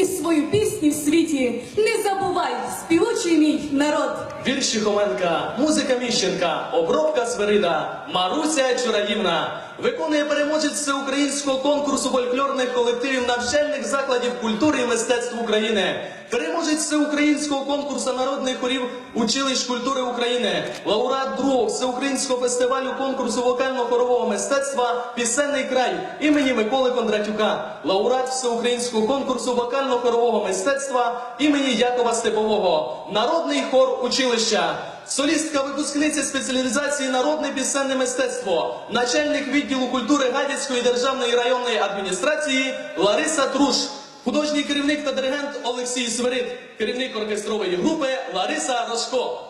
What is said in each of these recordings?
і свою пісню в світі. Не забувай, співучий мій народ. Вірші Хоменка, музика Міщенка, обробка Свирида, Маруся Чураївна. Виконує переможець всеукраїнського конкурсу фольклорних колективів навчальних закладів культури і мистецтв України. Переможець всеукраїнського конкурсу народних хорів училищ культури України, лауреат другого всеукраїнського фестивалю конкурсу вокально-хорового мистецтва Пісенний край імені Миколи Кондратюка, лауреат всеукраїнського конкурсу вокально-хорового мистецтва імені Якова Степового, народний хор училища. Солістка випускниця спеціалізації народне пісенне мистецтво, начальник відділу культури Гадяцької державної районної адміністрації Лариса Труш, художній керівник та диригент Олексій Свирид, керівник оркестрової групи Лариса Рожко.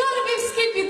Обробці Свирида.